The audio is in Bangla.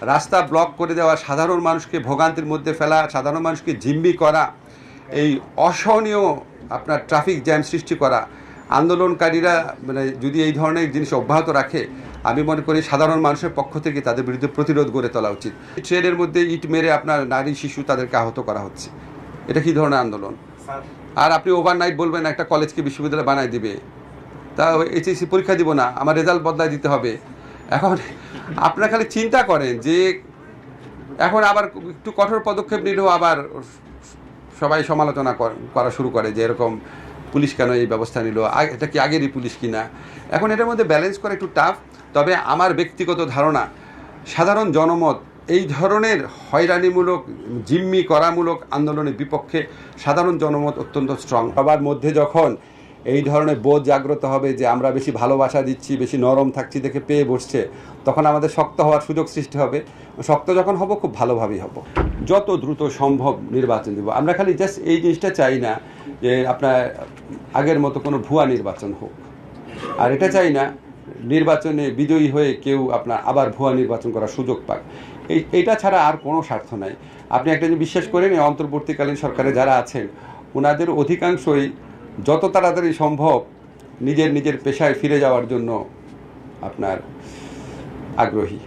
রাস্তা ব্লক করে দেওয়া সাধারণ মানুষকে ভোগান্তির মধ্যে ফেলা সাধারণ মানুষকে জিম্মি করা এই অসহনীয় আপনার ট্রাফিক জ্যাম সৃষ্টি করা আন্দোলনকারীরা মানে যদি এই ধরনের জিনিস অব্যাহত রাখে আমি মনে করি সাধারণ মানুষের পক্ষ থেকে তাদের বিরুদ্ধে প্রতিরোধ গড়ে তোলা উচিত। ট্রেনের মধ্যে ইট মেরে আপনার নারী শিশু তাদেরকে আহত করা হচ্ছে। এটা কী ধরনের আন্দোলন? আর আপনি ওভারনাইট বলবেন একটা কলেজকে বিশ্ববিদ্যালয় বানায় দিবে। তা এইচএসসি পরীক্ষা দিব না আমার রেজাল্ট বদলায় দিতে হবে। এখন আপনারা খালি চিন্তা করেন যে এখন আবার একটু কঠোর পদক্ষেপ নিলেও আবার সবাই সমালোচনা কর- শুরু করে যে এরকম পুলিশ কেন এই ব্যবস্থা নিল? এটা কি আগেরই পুলিশ কিনা? এখন এটার মধ্যে ব্যালেন্স করা একটু টাফ তবে আমার ব্যক্তিগত ধারণা সাধারণ জনমত এই ধরনের হয়রানিমূলক, জিম্মি করামূলক আন্দোলনের বিপক্ষে সাধারণ জনমত অত্যন্ত স্ট্রং সবার মধ্যে যখন এই ধরনের বোধ জাগ্রত হবে যে আমরা বেশি ভালোবাসা দিচ্ছি, বেশি নরম থাকছি দেখে পেয়ে বসছে, তখন আমাদের শক্ত হওয়ার সুযোগ সৃষ্টি হবে। শক্ত যখন হব, খুব ভালোভাবেই হব। যত দ্রুত সম্ভব নির্বাচন দেব। আমরা খালি জাস্ট এই জিনিসটা চাই না যে আপনার আগের মতো কোনো ভুয়া নির্বাচন হোক। আর এটা চাই না, নির্বাচনে বিজয়ী হয়ে কেউ আপনার আবার ভুয়া নির্বাচন করার সুযোগ পাক। এই, এইটা ছাড়া আর কোনো স্বার্থ নাই। আপনি একটা যে বিশ্বাস করেন অন্তর্বর্তীকালীন সরকারে যারা আছেন, ওনাদের অধিকাংশই যত তাড়াতাড়ি সম্ভব নিজের নিজের পেশায় ফিরে যাওয়ার জন্য আপনার আগ্রহী।